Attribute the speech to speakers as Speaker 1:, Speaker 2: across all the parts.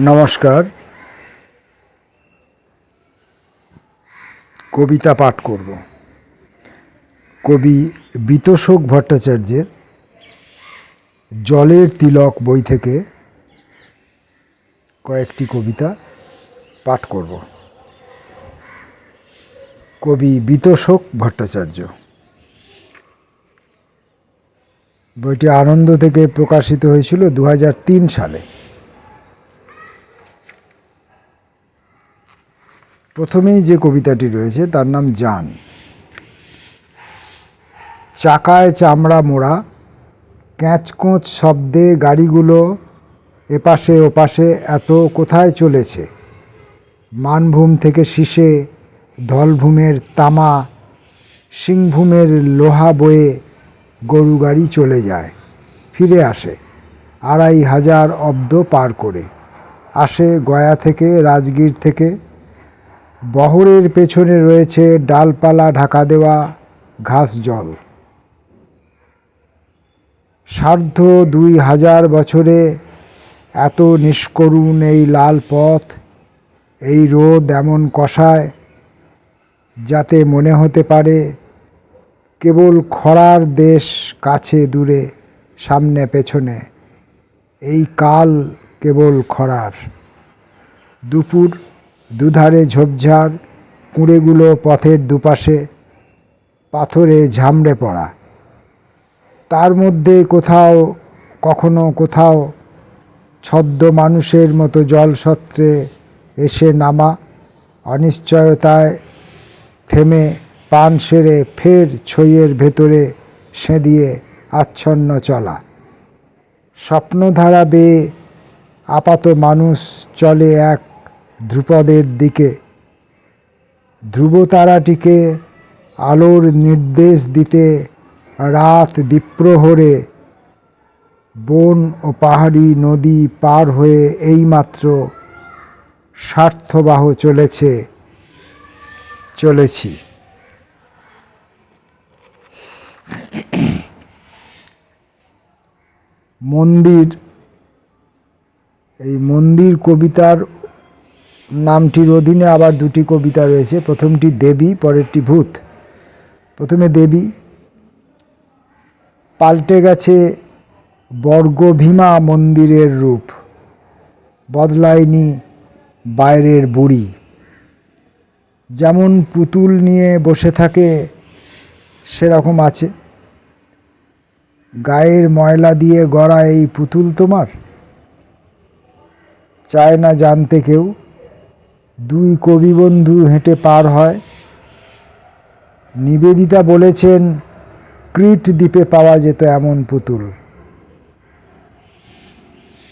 Speaker 1: নমস্কার। কবিতা পাঠ করব। কবি বিতোষক ভট্টাচার্যের জলের তিলক বই থেকে কয়েকটি কবিতা পাঠ করব। কবি বিতোষক ভট্টাচার্য। বইটি আনন্দ থেকে প্রকাশিত হয়েছিল দু হাজার তিন সালে। প্রথমেই যে কবিতাটি রয়েছে, তার নাম জান। চাকায় চামড়া মোড়া, ক্যাঁচকোঁচ শব্দে গাড়িগুলো এপাশে ওপাশে এত কোথায় চলেছে? মানভূম থেকে শীষে ধলভূমের তামা, সিংভূমের লোহা বয়ে গরু গাড়ি চলে যায়, ফিরে আসে আড়াই হাজার অব্দ পার করে। আসে গয়া থেকে, রাজগীর থেকে বহরের পেছনে রয়েছে ডালপালা, ঢাকা দেওয়া, ঘাস জল। সার্ধ দুই হাজার বছরে এত নিষ্করুণ এই লাল পথ, এই রোদ এমন কষায়, যাতে মনে হতে পারে কেবল খরার দেশ কাছে দূরে, সামনে পেছনে। এই কাল কেবল খরার। দুপুর দুধারে ঝোপঝাড়, কুঁড়েগুলো পথের দুপাশে, পাথরে ঝামড়ে পড়া। তার মধ্যে কোথাও, কখনো কোথাও, ছদ্ম মানুষের মতো জলসত্রে এসে নামা, অনিশ্চয়তায় থেমে পান সেরে ফের ছইয়ের ভেতরে সেঁদিয়ে আচ্ছন্ন চলা। স্বপ্নধারা বেয়ে আপাত মানুষ চলে এক ধ্রুপদের দিকে। ধ্রুবতারাটিকে আলোর নির্দেশ দিতে রাত দ্বীপ্রহরে বন ও পাহাড়ি নদী পার হয়ে এইমাত্র স্বার্থবাহ চলেছে, চলেছি। মন্দির, এই মন্দির কবিতার নামটির অধীনে আবার দুটি কবিতা রয়েছে। প্রথমটি দেবী, পরেরটি ভূত। প্রথমে দেবী, পাল্টে গেছে বর্গভীমা মন্দিরের রূপ, বদলায়নি বাইরের বুড়ি। যেমন পুতুল নিয়ে বসে থাকে, সেরকম আছে। গায়ের ময়লা দিয়ে গড়া এই পুতুল তোমার? চায় না জানতে কেউ। দুই কবি বন্ধু হেঁটে পার হয়। নিবেদিতা বলেছেন ক্রিট দ্বীপে পাওয়া যেত এমন পুতুল।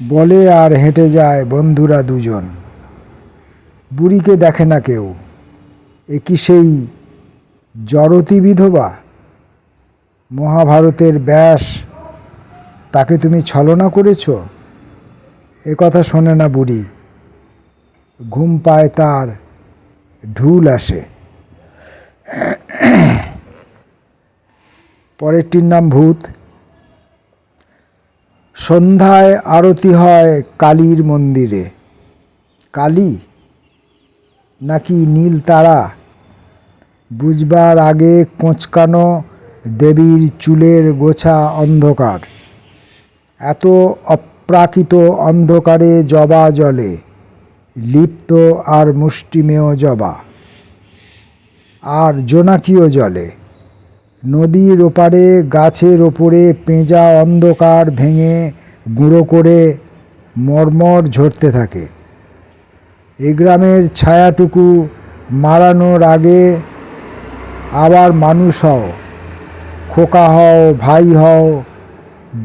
Speaker 1: বলে আর হেঁটে যায় বন্ধুরা দুজন। বুড়িকে দেখে না কেউ। এ কি সেই জড়তি বিধবা? মহাভারতের ব্যাস, তাকে তুমি ছলনা করেছ? এ কথা শোনে না বুড়ি। ঘুম পায় তার, ঢুল আসে। পরেরটির নাম ভূত। সন্ধ্যায় আরতি হয় কালীর মন্দিরে। কালী? নাকি নীল তারা? বুঝবার আগে কোঁচকানো দেবীর চুলের গোছা অন্ধকার। এত অপ্রাকৃত অন্ধকারে জবা জলে। লিপ্ত আর মুষ্টিমেয় জবা, আর জোনাকিও জলে। নদীর ওপারে, গাছের ওপরে পেঁজা অন্ধকার ভেঙে গুঁড়ো করে মর্মর ঝরতে থাকে। এ গ্রামের ছায়াটুকু মারানোর আগে আবার মানুষ হও, খোকা হও, ভাই হও,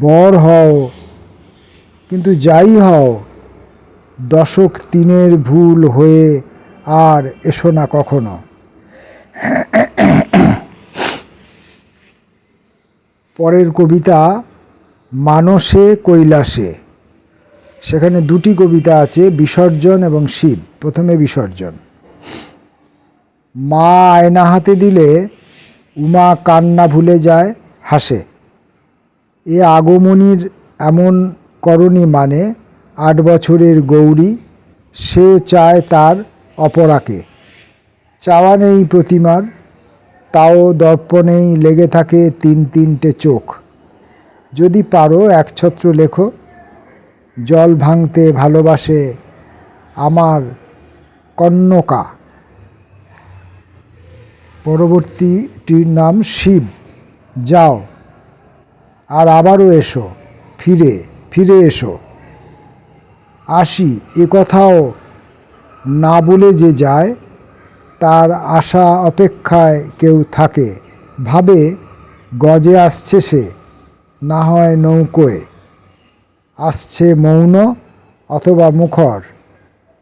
Speaker 1: বর হও, কিন্তু যাই হও দশক তিনের ভুল হয়ে আর এসো না কখনো। পরের কবিতা, মানসে কৈলাসে। সেখানে দুটি কবিতা আছে, বিসর্জন এবং শিব। প্রথমে বিসর্জন। মা আয়না হাতে দিলে উমা কান্না ভুলে যায়, হাসে। এ আগমনীর এমন করণী মানে আট বছরের গৌরী, সে চায় তার অপরাকে। চাওয়া নেই প্রতিমার, তাও দর্পণেই লেগে থাকে তিন তিনটে চোখ। যদি পারো একছত্র লেখো, জল ভাঙতে ভালোবাসে আমার কন্যকা। পরবর্তীটির নাম শিব। যাও, আর আবারও এসো, ফিরে ফিরে এসো। আসি, এ কথাও না বলে যে যায়, তার আশা অপেক্ষায় কেউ থাকে। ভাবে, গজে আসছে সে, না হয় নৌকোয়। আসছে মৌন অথবা মুখর।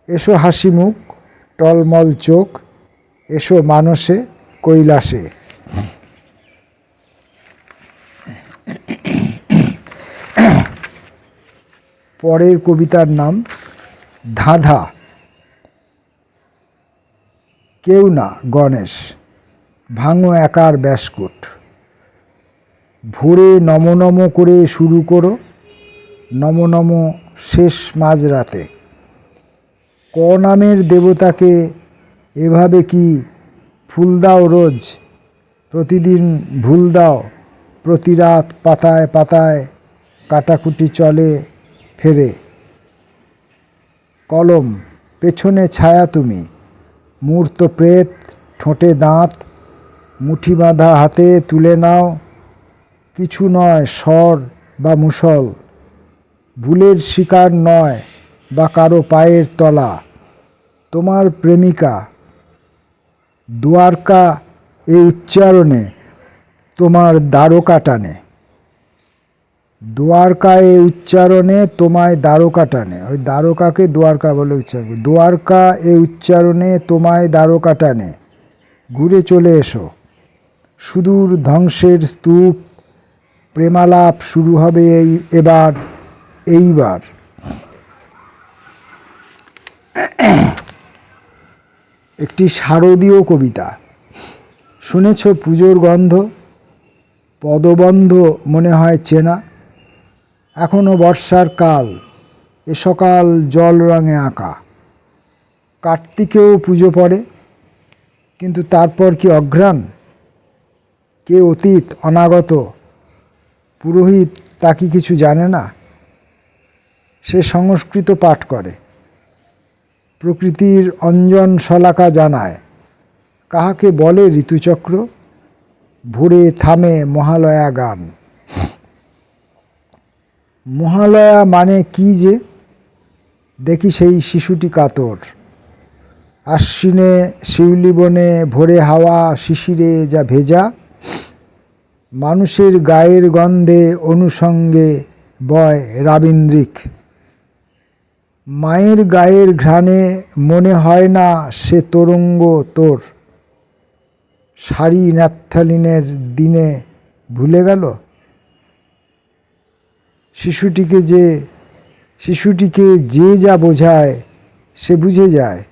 Speaker 1: এসো হাসি মুখ টলমল চোখ, এসো মানসে কৈলাসে। পরের কবিতার নাম ধাঁধা। কেউ না, গণেশ, ভাঙো একার ব্যাসকুট। ভোরে নম নম করে শুরু করো, নম নম শেষ মাঝরাতে। ক নামের দেবতাকে এভাবে কি ফুল দাও রোজ? প্রতিদিন ভুল দাও প্রতি রাত পাতায় পাতায় কাটাকুটি চলে ফেরে। কলম, পেছনে ছায়া তুমি। মূর্ত প্রেত, ঠোঁটে দাঁত। মুঠি বাঁধা হাতে তুলে নাও। কিছু নয়, স্বর বা মুসল। ভুলের শিকার নয় বা কারও পায়ের তলা। তোমার প্রেমিকা। দুয়ারকা এই উচ্চারণে তোমার দ্বারকা টানে। দ্বারকা এই উচ্চারণে তোমায় দ্বারকা টানে। ওই দ্বারকাকে দ্বারকা বলে উচ্চারণ। দ্বারকা এই উচ্চারণে তোমায় দ্বারকা টানে। ঘুরে চলে এসো। সুদূর ধ্বংসের স্তূপ, প্রেমালাপ শুরু হবে এই এবার, এইবার। একটি শারদীয় কবিতা। শুনেছ পুজোর গন্ধ? পদবন্ধ মনে হয় চেনা। এখনও বর্ষার কাল, এ সকাল জল রঙে আঁকা। কার্তিকেও পুজো পড়ে, কিন্তু তারপর কি অঘ্রাণ? কে অতীত অনাগত? পুরোহিত তা কি কিছু জানে না? সে সংস্কৃত পাঠ করে, প্রকৃতির অঞ্জন শলাকা জানায়। কাহাকে বলে ঋতুচক্র? ভোরে থামে মহালয়া গান মহালয়া মানে কি যে? দেখি সেই শিশুটি কাতর। আশ্বিনে শিউলি বনে ভোরে হাওয়া শিশিরে যা ভেজা। মানুষের গায়ের গন্ধে অনুষঙ্গে বয় রাবীন্দ্রিক। মায়ের গায়ের ঘ্রাণে মনে হয় না সে তরঙ্গ তোর। শাড়ি ন্যাপথালিনের দিনে ভুলে গেল? শিশুটিকে যে শিশুটিকে যে যা বোঝায়, সে বুঝে যায়।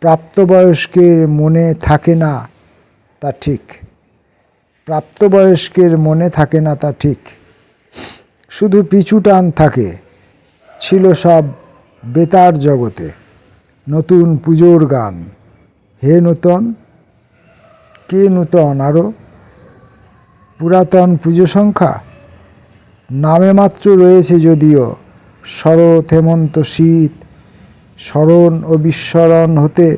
Speaker 1: প্রাপ্তবয়স্কের মনে থাকে না তা ঠিক। প্রাপ্তবয়স্কের মনে থাকে না তা ঠিক। শুধু পিছু টান থাকে, ছিল সব বেতার জগতে। নতুন পুজোর গান, হে নূতন, কে নূতন আরও পুরাতন পুজো সংখ্যা? নামে মাত্র রয়েছে যদিও। শরৎ হেমন্ত শীত, স্মরণ ও বিস্মরণ হতে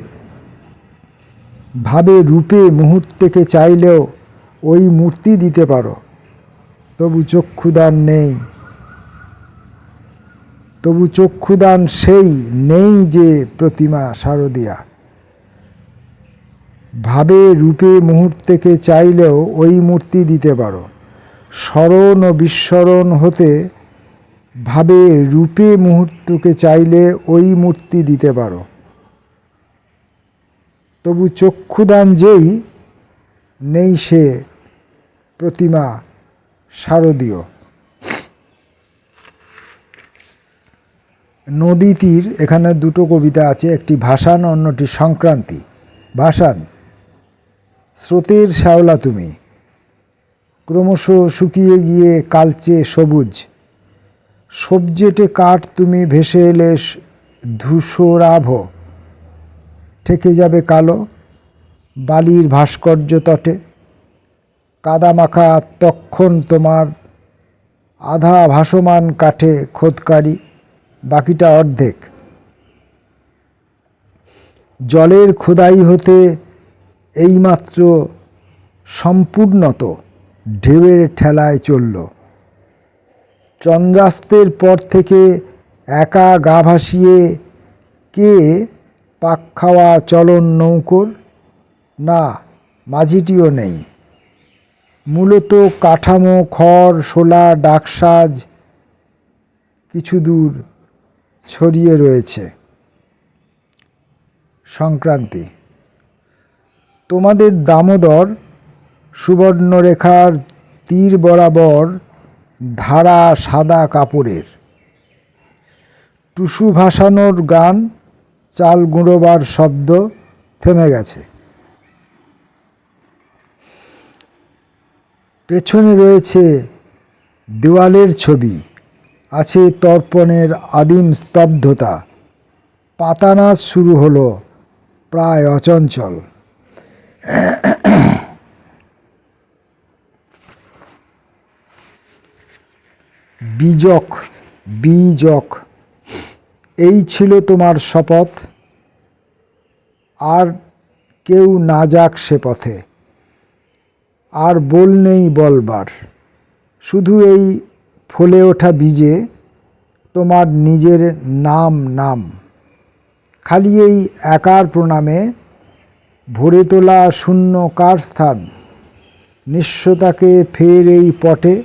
Speaker 1: ভাবে রূপে মুহূর্তেকে চাইলেও ওই মূর্তি দিতে পারো। তবু চক্ষুদান নেই। তবু চক্ষুদান সেই নেই যে প্রতিমা শারদিয়া। ভাবে রূপে মুহূর্তেকে চাইলেও ওই মূর্তি দিতে পারো। স্মরণ ও বিস্মরণ হতে ভাবে রূপে মুহূর্তকে চাইলে ওই মূর্তি দিতে পারো। তবু চক্ষুদান যেই, নেই সে প্রতিমা শারদীয়। নদী তীর এখানে দুটো কবিতা আছে, একটি ভাসান, অন্যটি সংক্রান্তি। ভাসান, স্রোতের শ্যাওলা তুমি। ক্রমশ শুকিয়ে গিয়ে কালচে সবুজ। সবজেটে কাঠ তুমি ভেসে এলে ধূসরাভ। ঠেকে যাবে কালো বালির ভাস্কর্য তটে। কাদামাখা তক্ষণ তোমার আধা ভাসমান কাঠে খোদকারি, বাকিটা অর্ধেক। জলের খোদাই হতে এইমাত্র সম্পূর্ণত ঢেউয়ের ঠেলায় চলল। চন্দ্রাস্তের পর থেকে একা গা ভাসিয়ে কে পাক খাওয়া চলন নৌকোর? না, মাঝিটিও নেই। মূলত কাঠামো, খড়, শোলা, ডাকসাজ কিছু দূর ছড়িয়ে রয়েছে। সংক্রান্তি। তোমাদের দামোদর সুবর্ণরেখার তীর বরাবর ধারা সাদা কাপড়ের। টুসু ভাসানোর গান চাল গুঁড়োবার শব্দ থেমে গেছে। পেছনে রয়েছে দেওয়ালের ছবি, আছে তর্পণের আদিম স্তব্ধতা। পাতানাচ শুরু হলো প্রায় অচঞ্চল। বীজক বীজক। এই ছিল তোমার শপথ। আর কেউ না যাক সে পথে। আর বল নেই বলবার। শুধু এই ফলে ওঠা বীজে তোমার নিজের নাম নাম। খালি এই একার প্রণামে ভরে তোলা শূন্য কার স্থান। নিঃস্বতাকে ফের এই পটে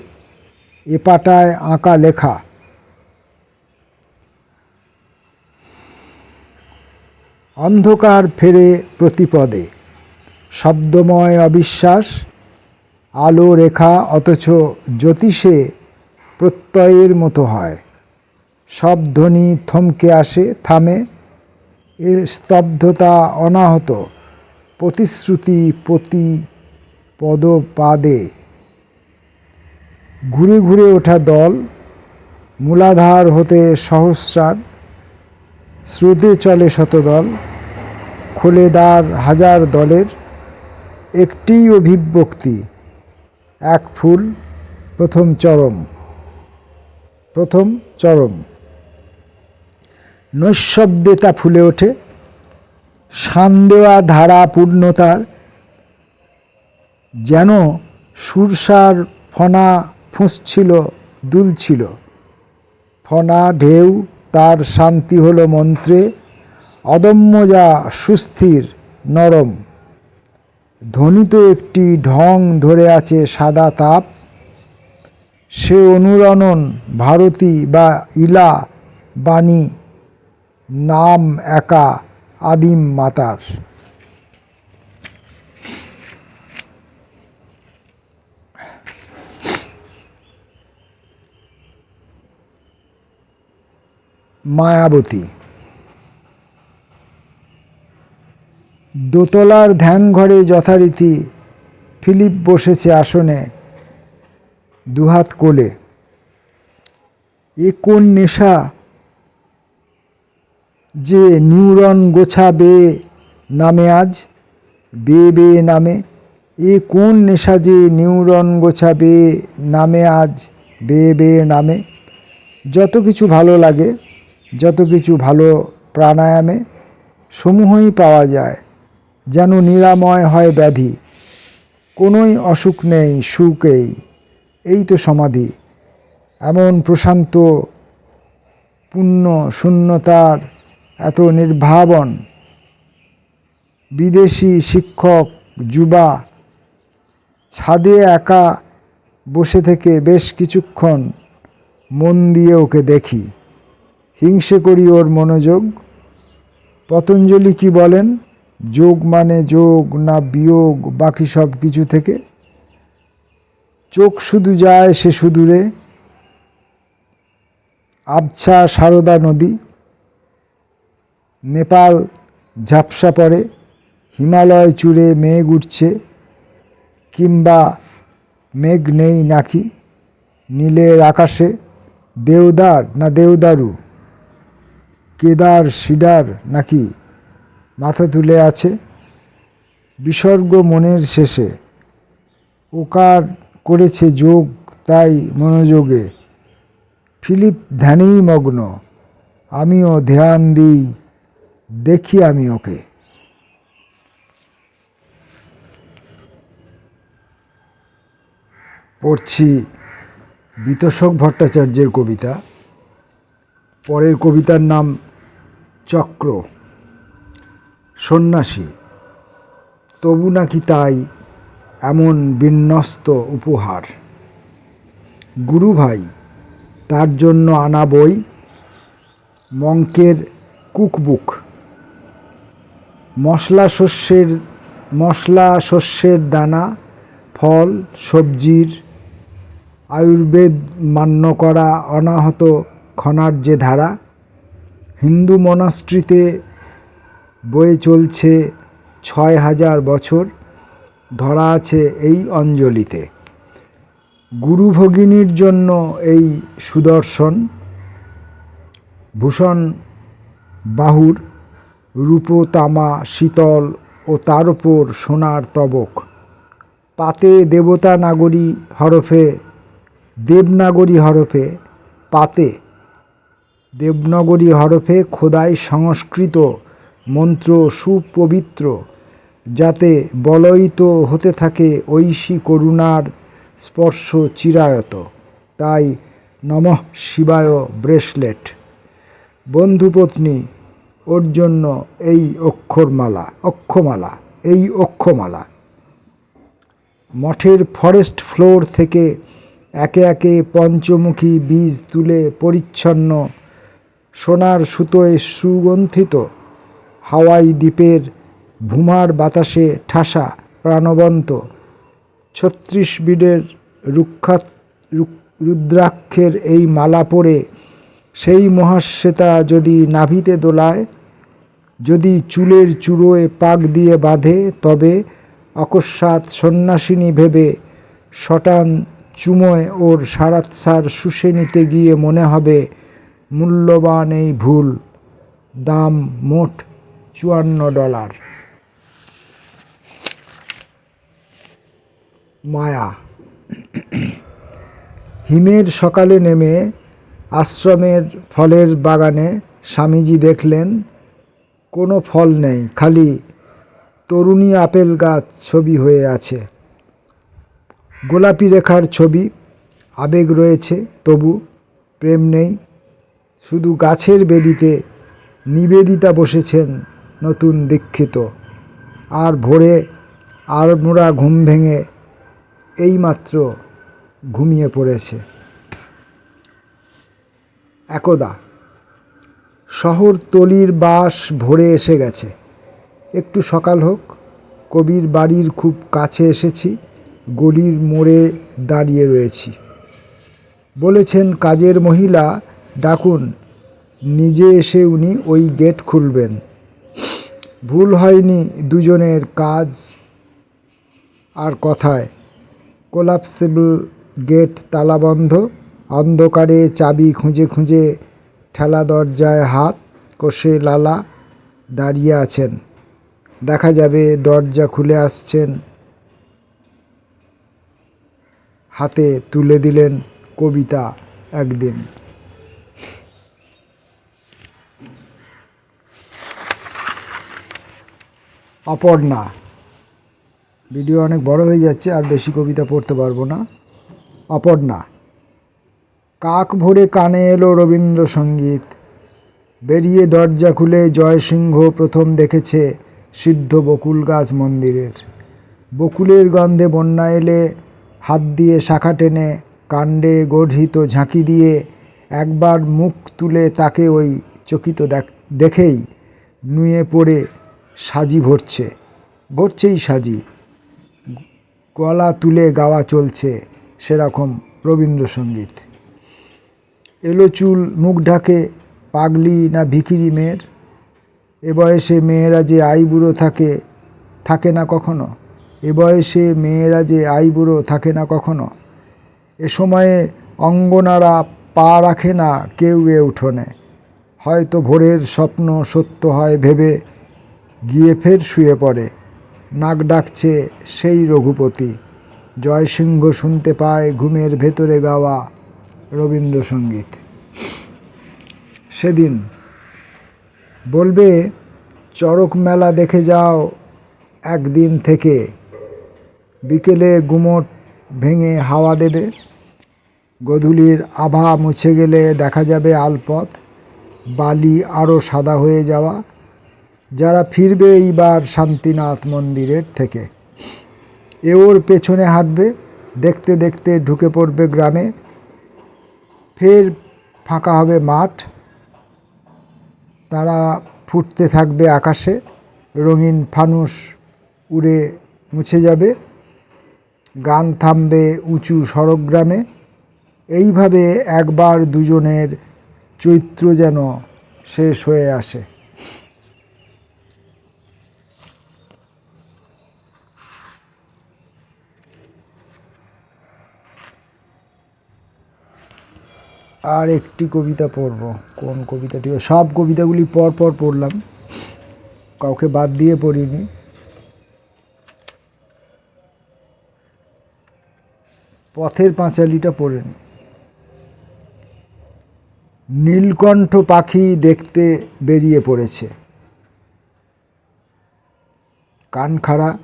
Speaker 1: এ পাটায় আঁকা লেখা। অন্ধকার ফেরে প্রতিপদে। শব্দময় অবিশ্বাস, আলো রেখা অথচ জ্যোতিষে প্রত্যয়ের মতো হয়। সব ধ্বনি থমকে আসে, থামে। এ স্তব্ধতা অনাহত, প্রতিশ্রুতি প্রতি পদপাদে ঘুরে ঘুরে ওঠা দল, মূলাধার হতে সহস্রার, স্রোতে চলে শতদল খোলে দ্বার হাজার দলের একটি অভিব্যক্তি, এক ফুল, প্রথম চরম প্রথম চরম। নৈশব্দে তা ফুলে ওঠে শান দেওয়া ধারা পূর্ণতার, যেন সুরসার ফনা ফুঁসছিল দুলছিল ফনা ঢেউ, তার শান্তি হলো মন্ত্রে, অদম্য যা সুস্থির, নরম। ধ্বনিত একটি ঢং ধরে আছে সাদা তাপ। সে অনুরণন ভারতী বা ইলা, বাণী, নাম একা, আদিম মাতার। মায়াবতী। দোতলার ধ্যান ঘরে যথারীতি ফিলিপ বসেছে আসনে, দুহাত কোলে। এ কোন নেশা যে নিউরন গোছা বেয়ে নামে আজ, বেয়ে বেয়ে নামে? এ কোন নেশা যে নিউরন গোছা বেয়ে নামে আজ, বেয়ে বেয়ে নামে? যত কিছু ভালো লাগে যত কিছু ভালো প্রাণায়ামে সমূহই পাওয়া যায়, যেন নিরাময় হয় ব্যাধি। কোনোই অসুখ নেই সুখেই এই তো সমাধি। এমন প্রশান্ত পুণ্য শূন্যতার এত নির্ভাবন, বিদেশি শিক্ষক, যুবা, ছাদে একা বসে থেকে বেশ কিছুক্ষণ মন দিয়ে ওকে দেখি। হিংসে করি ওর মনোযোগ। পতঞ্জলি কি বলেন? যোগ মানে যোগ না বিয়োগ, বাকি সব কিছু থেকে। চোখ শুধু যায় সে সুদূরে আবছা সারদা নদী। নেপাল ঝাপসা পড়ে। হিমালয় চূড়ে মেঘ উঠছে। কিংবা মেঘ নেই নাকি? নীলের আকাশে দেওদার না দেওদারু? কেদার সিডার নাকি মাথা তুলে আছে? বিসর্গ মনের শেষে। ওকার করেছে যোগ, তাই মনোযোগে। ফিলিপ ধ্যানেই মগ্ন। আমিও ধ্যান দিই, দেখি আমি ওকে। পড়ছি বিতোষক ভট্টাচার্যের কবিতা। পরের কবিতার নাম চক্র। সন্ন্যাসী, তবু নাকি তাই এমন বিন্যস্ত উপহার। গুরু ভাই, তার জন্য আনা বই মঙ্কের কুকবুক। মশলা শস্যের মশলা শস্যের দানা, ফল, সবজির আয়ুর্বেদ মান্য করা অনাহত খনার যে ধারা হিন্দু মনাস্ট্রিতে বয়ে চলছে ছয় হাজার বছর ধরা আছে এই অঞ্জলিতে। গুরু ভগিনীর জন্য এই সুদর্শন ভূষণ বাহুর রূপ তামা শীতল ও তার ওপর সোনার তবক। পাতে দেবতা নাগরী হরফে, দেবনাগরী হরফে পাতে দেবনগরী হরফে খোদাই সংস্কৃত, মন্ত্র সুপবিত্র, যাতে বলয়িত হতে থাকে ঐশী করুণার স্পর্শ চিরায়ত। তাই নমঃ শিবায় ব্রেসলেট। বন্ধুপত্নী, ওর জন্য এই অক্ষরমালা, অক্ষমালা, এই অক্ষমালা। মঠের ফরেস্ট ফ্লোর থেকে একে একে পঞ্চমুখী বীজ তুলে পরিচ্ছন্ন সোনার সুতোয় সুগন্ধিত, হাওয়াই দ্বীপের ভূমার বাতাসে ঠাসা, প্রাণবন্ত, ছত্রিশ বিডের রুক্ষাত রুদ্রাক্ষের এই মালা পরে সেই মহাশ্বেতা যদি নাভিতে দোলায়, যদি চুলের চূড়োয় পাক দিয়ে বাঁধে, তবে অকস্মাৎ সন্ন্যাসিনী ভেবে শটান চুমোয় ওর সারাৎসার শুষে নিতে গিয়ে মনে হবে মূল্যবান এই ভুল। দাম মোট চুয়ান্ন ডলার। মায়া। হিমের সকালে নেমে আশ্রমের ফলের বাগানে স্বামীজি দেখলেন, কোনো ফল নেই, খালি তরুণী আপেল গাছ ছবি হয়ে আছে। গোলাপি রেখার ছবি, আবেগ রয়েছে, তবু প্রেম নেই। শুধু গাছের বেদিতে নিবেদিতা বসেছেন নতুন দীক্ষিত। আর ভোরে আর মোরা ঘুম ভেঙে এইমাত্র ঘুমিয়ে পড়েছে। একদা, শহর তলির বাস ভরে এসে গেছে। একটু সকাল হোক, কবির বাড়ির খুব কাছে এসেছি, গলির মোড়ে দাঁড়িয়ে রয়েছি। বলেছেন কাজের মহিলা ডাকুন, নিজে এসে উনি ওই গেট খুলবেন। ভুল হয়নি দুজনের কাজ আর কথায়। কোলাপসেবল গেট তালাবন্ধ অন্ধকারে চাবি খুঁজে খুঁজে ঠেলা দরজায় হাত কষে লালা দাঁড়িয়ে আছেন। দেখা যাবে দরজা খুলে আসছেন। হাতে তুলে দিলেন কবিতা একদিন। অপর্ণা। ভিডিও অনেক বড় হয়ে যাচ্ছে, আর বেশি কবিতা পড়তে পারব না। অপর্ণা, কাক ভরে কানে এলো রবীন্দ্রসঙ্গীত। বেরিয়ে দরজা খুলে জয়সিংহ প্রথম দেখেছে সিদ্ধ বকুল গাছ মন্দিরের। বকুলের গন্ধে বন্যা এলে হাত দিয়ে শাখা টেনে কাণ্ডে গর্হিত ঝাঁকি দিয়ে একবার মুখ তুলে তাকে ওই চকিত দেখেই নুয়ে পড়ে সাজি ভরছে, ভরছেই সাজি। গলা তুলে গাওয়া চলছে সেরকম রবীন্দ্রসঙ্গীত। এলো চুল, মুখ ঢাকে, পাগলি না ভিখিরি মেয়ের? এ বয়সে মেয়েরা যে আইবুড়ো থাকে থাকে না কখনো? এ বয়সে মেয়েরা যে আইবুড়ো থাকে না কখনো? এ সময়ে অঙ্গনারা পা রাখে না কেউ এ উঠোনে। হয়তো ভোরের স্বপ্ন সত্য হয় ভেবে গিয়ে ফের শুয়ে পড়ে। নাক ডাকছে সেই রঘুপতি। জয়সিংহ শুনতে পায় ঘুমের ভেতরে গাওয়া রবীন্দ্রসঙ্গীত। সেদিন বলবে, চড়ক মেলা দেখে যাও একদিন থেকে। বিকেলে গুমট ভেঙে হাওয়া দেবে। গধূলির আভা মুছে গেলে দেখা যাবে আলপথ। বালি আরও সাদা হয়ে যাওয়া। যারা ফিরবে এইবার শান্তিনাথ মন্দিরের থেকে। এ ওর পেছনে হাঁটবে, দেখতে দেখতে ঢুকে পড়বে গ্রামে। ফের ফাঁকা হবে মাঠ। তারা ফুটতে থাকবে আকাশে। রঙিন ফানুস উড়ে মুছে যাবে। গান থামবে উঁচু সড়কগ্রামে। এইভাবে একবার দুজনের চৈত্র যেন শেষ হয়ে আসে। আর একটি কবিতা পড়ব। কোন কবিতাটি? সব কবিতাগুলি পর পর পড়লাম। কাউকে বাদ দিয়ে পড়িনি। পথের পাঁচালিটা পড়ে নি। নীলকণ্ঠ পাখি দেখতে বেরিয়ে পড়েছে। কান খাড়া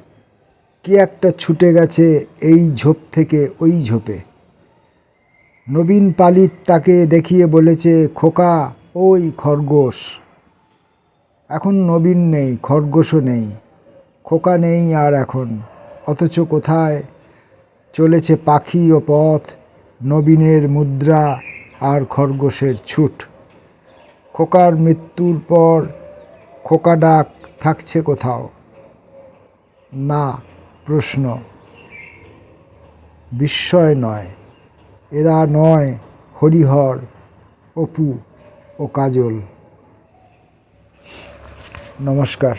Speaker 1: কি একটা ছুটে গেছে এই ঝোপ থেকে ওই ঝোপে। নবীন পালিত তাকে দেখিয়ে বলেছে, খোকা, ওই খরগোশ। এখন নবীন নেই, খরগোশও নেই। খোকা নেই আর এখন। অথচ কোথায় চলেছে পাখি ও পথ, নবীনের মুদ্রা আর খরগোশের ছুট। খোকার মৃত্যুর পর খোকা ডাক থাকছে কোথাও? না, প্রশ্ন। বিস্ময় নয়। এরা নয় হরিহর অপু ও কাজল। নমস্কার।